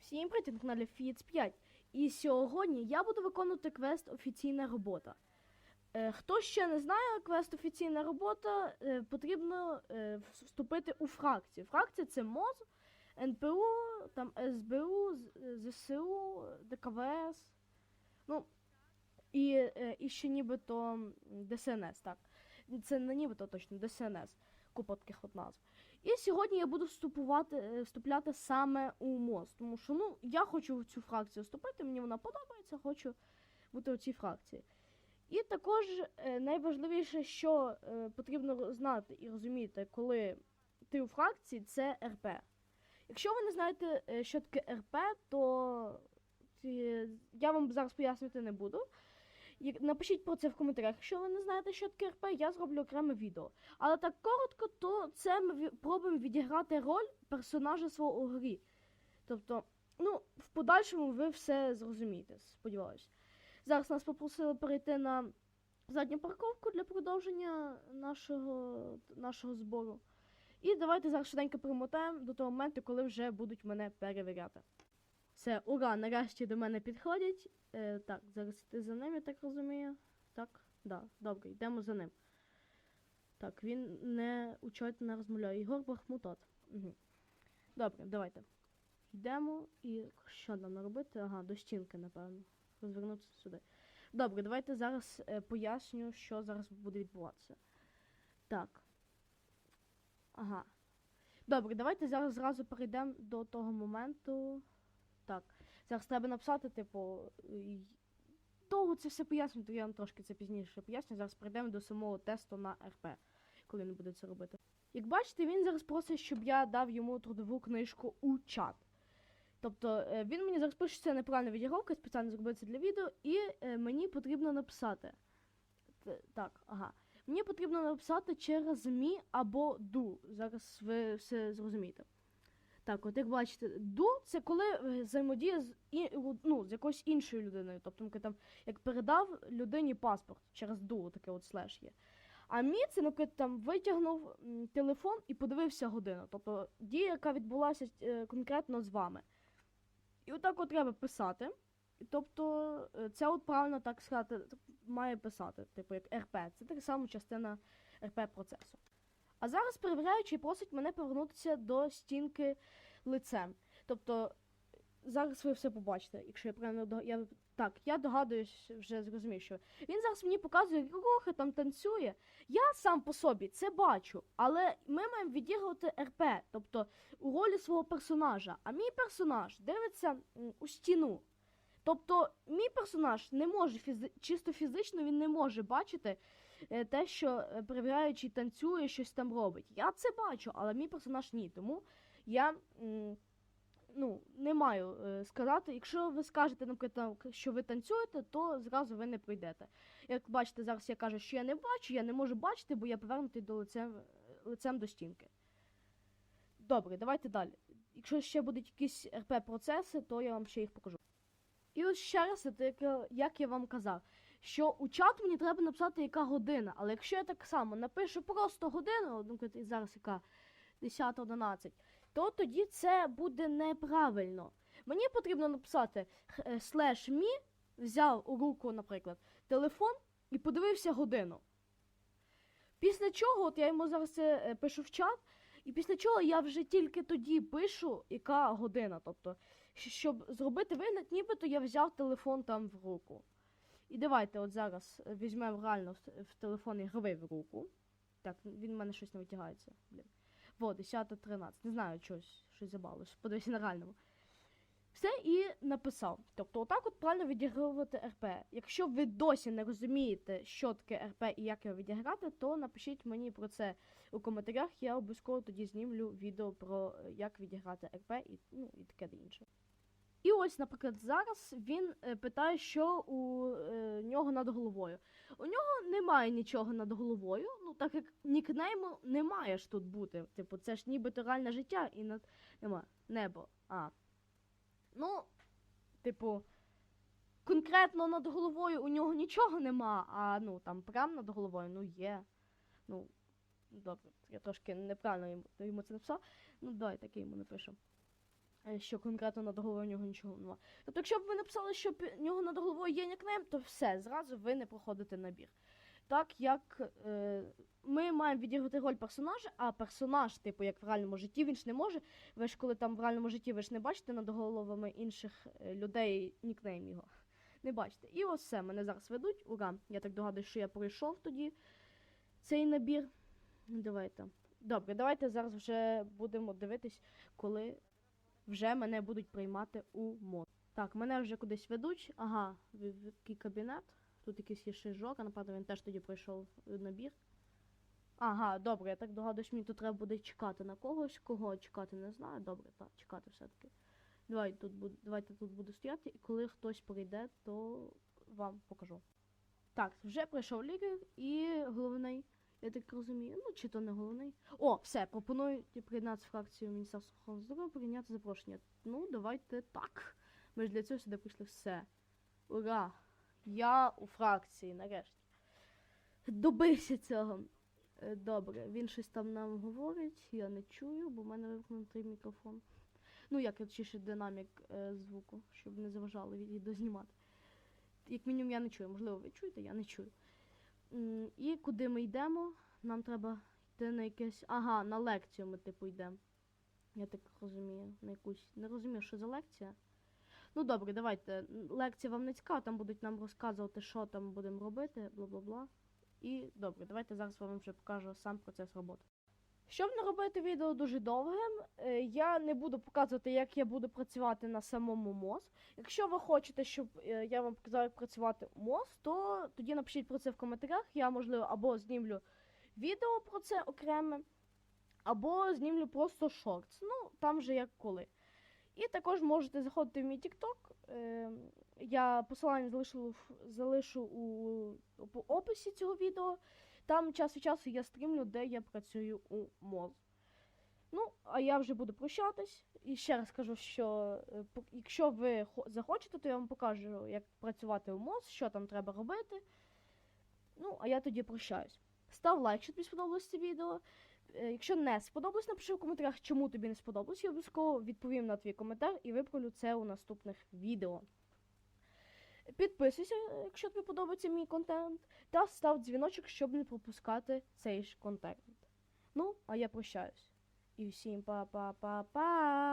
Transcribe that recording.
Всім привіт на каналі Фіц 5. І сьогодні я буду виконувати квест Офіційна робота. Е, хто ще не знає квест Офіційна робота, е, потрібно е, вступити у фракцію. Фракція це МОЗ, НПУ, там СБУ, ЗСУ, ДКВС. Ну, і, е, і ще нібито ДСНС, так. Це не нібито точно ДСНС. Купа таких от назв. І сьогодні я буду вступувати, е, вступляти саме у МОЗ, тому що ну, я хочу в цю фракцію вступити, мені вона подобається, хочу бути у цій фракції. І також е, найважливіше, що е, потрібно знати і розуміти, коли ти у фракції, це РП. Якщо ви не знаєте, що таке РП, то я вам зараз пояснювати не буду. Напишіть про це в коментарях. Якщо ви не знаєте, що таке РП, я зроблю окреме відео. Але так коротко, то це ми пробуємо відіграти роль персонажа свого у грі. Тобто, ну, в подальшому ви все зрозумієте, сподіваюся. Зараз нас попросили перейти на задню парковку для продовження нашого, нашого збору. І давайте зараз швиденько примотаємо до того моменту, коли вже будуть мене перевіряти. Все, ура, нарешті до мене підходять. Е, так, зараз ти за ним, я так розумію. Так, да, добре, йдемо за ним. Так, він не учать не розмовляє. Ігор Бахмутот. Угу. Добре, давайте. Йдемо і що нам робити? Ага, до стінки, напевно. Розвернутися сюди. Добре, давайте зараз е, поясню, що зараз буде відбуватися. Так. Ага. Добре, давайте зараз зразу перейдемо до того моменту. Так. Зараз треба написати, типу. Довго це все пояснювати, я вам трошки це пізніше поясню. Зараз перейдемо до самого тесту на РП, коли він буде це робити. Як бачите, він зараз просить, щоб я дав йому трудову книжку у чат. Тобто е, він мені зараз пише, що це неправильна відігровка, спеціально зробив це для відео, і е, мені потрібно написати. Так, ага. Мені потрібно написати через мі або ду. Зараз ви все зрозумієте. Так, от як бачите, ду це коли е, взаємодія з, і, ну, з якоюсь іншою людиною. Тобто, там, як передав людині паспорт через ду, таке от слеш є. А мі це, наприклад, там витягнув телефон і подивився годину. Тобто дія, яка відбулася е, конкретно з вами. І отак от треба писати. Тобто, е, це от правильно так сказати, має писати, типу як РП. Це так само частина РП процесу. А зараз перевіряючий просить мене повернутися до стінки лицем. Тобто, зараз ви все побачите, якщо я правильно я Так, я догадуюсь, вже зрозумів, що він зараз мені показує, рухи там танцює. Я сам по собі це бачу, але ми маємо відігрувати РП, тобто у ролі свого персонажа. А мій персонаж дивиться у стіну. Тобто, мій персонаж не може фізи... чисто фізично він не може бачити те, що е, перевіряючий танцює, щось там робить. Я це бачу, але мій персонаж ні. Тому я ну, не маю е, сказати. Якщо ви скажете, наприклад, що ви танцюєте, то зразу ви не прийдете. Як бачите, зараз я кажу, що я не бачу, я не можу бачити, бо я повернутий до лицем, лицем до стінки. Добре, давайте далі. Якщо ще будуть якісь РП-процеси, то я вам ще їх покажу. І ось ще раз, як я вам казав, що у чат мені треба написати, яка година. Але якщо я так само напишу просто годину, зараз яка 10.11, то тоді це буде неправильно. Мені потрібно написати е, слеш мі, взяв у руку, наприклад, телефон і подивився годину. Після чого, от я йому зараз це е, пишу в чат, і після чого я вже тільки тоді пишу, яка година. Тобто, щоб зробити вигляд, нібито я взяв телефон там в руку. І давайте от зараз е, візьмемо реально в, телефон ігровий в руку. Так, він в мене щось не витягається. Блін. Во, 10.13. Не знаю, щось, щось забавилось. Подивися на реальному. Все і написав. Тобто, отак от правильно відігрувати РП. Якщо ви досі не розумієте, що таке РП і як його відіграти, то напишіть мені про це у коментарях. Я обов'язково тоді знімлю відео про е, як відіграти РП і, ну, і таке інше. І ось, наприклад, зараз він е, питає, що у е, нього над головою. У нього немає нічого над головою, ну так як нікнейму не має ж тут бути. Типу, це ж нібито реальне життя і над нема небо. А. Ну, типу, конкретно над головою у нього нічого нема, а ну там прям над головою, ну є. Ну, добре, я трошки неправильно йому, йому це написав. Ну, давай таке йому напишемо. Е, що конкретно над головою в нього нічого немає. Тобто, якщо б ви написали, що в нього над головою є нікнейм, то все, зразу ви не проходите набір. Так як е, ми маємо відіграти роль персонажа, а персонаж, типу, як в реальному житті, він ж не може. Ви ж коли там в реальному житті ви ж не бачите над головами інших е, людей нікнейм його. Не бачите. І ось все, мене зараз ведуть. Ура! Я так догадуюсь, що я пройшов тоді цей набір. Давайте. Добре, давайте зараз вже будемо дивитись, коли вже мене будуть приймати у мод. Так, мене вже кудись ведуть. Ага, в, який кабінет. Тут якийсь є шижок, а напевно він теж тоді пройшов набір. Ага, добре, я так догадуюсь, мені тут треба буде чекати на когось. Кого чекати, не знаю. Добре, так, чекати все-таки. Давай, тут буду, давайте тут буду стояти, і коли хтось прийде, то вам покажу. Так, вже прийшов лікар і головний, я так розумію, ну чи то не головний. О, все, пропоную ті, приєднатися фракцію Міністерства охорони здоров'я, прийняти запрошення. Ну, давайте так. Ми ж для цього сюди прийшли все. Ура! Я у фракції, нарешті. Добився цього. Е, Добре, він щось там нам говорить, я не чую, бо в мене вимкнутий мікрофон. Ну, як точніше динамік е, звуку, щоб не заважало відео знімати. Як мінімум я не чую, можливо, ви чуєте, я не чую. І куди ми йдемо? Нам треба йти на якесь. Ага, на лекцію ми типу йдемо. Я так розумію, на якусь. Не розумію, що за лекція. Ну добре, давайте. Лекція вам не цікава, там будуть нам розказувати, що там будемо робити, бла-бла-бла. І добре, давайте зараз вам вже покажу сам процес роботи. Щоб не робити відео дуже довгим, е, я не буду показувати, як я буду працювати на самому МОЗ. Якщо ви хочете, щоб е, я вам показав, як працювати МОЗ, то тоді напишіть про це в коментарях. Я, можливо, або знімлю відео про це окреме, або знімлю просто шортс. Ну, там вже як коли. І також можете заходити в мій TikTok. Е, я посилання залишу, залишу у описі цього відео. Там час від часу я стрімлю, де я працюю у МОЗ. Ну, а я вже буду прощатись. І ще раз кажу, що е, якщо ви захочете, то я вам покажу, як працювати у МОЗ, що там треба робити. Ну, а я тоді прощаюсь. Став лайк, якщо тобі сподобалось це відео. Е, Якщо не сподобалось, напиши в коментарях, чому тобі не сподобалось. Я обов'язково відповім на твій коментар і виправлю це у наступних відео. Підписуйся, якщо тобі подобається мій контент, та став дзвіночок, щоб не пропускати цей ж контент. Ну, а я прощаюсь. І всім па-па-па-па!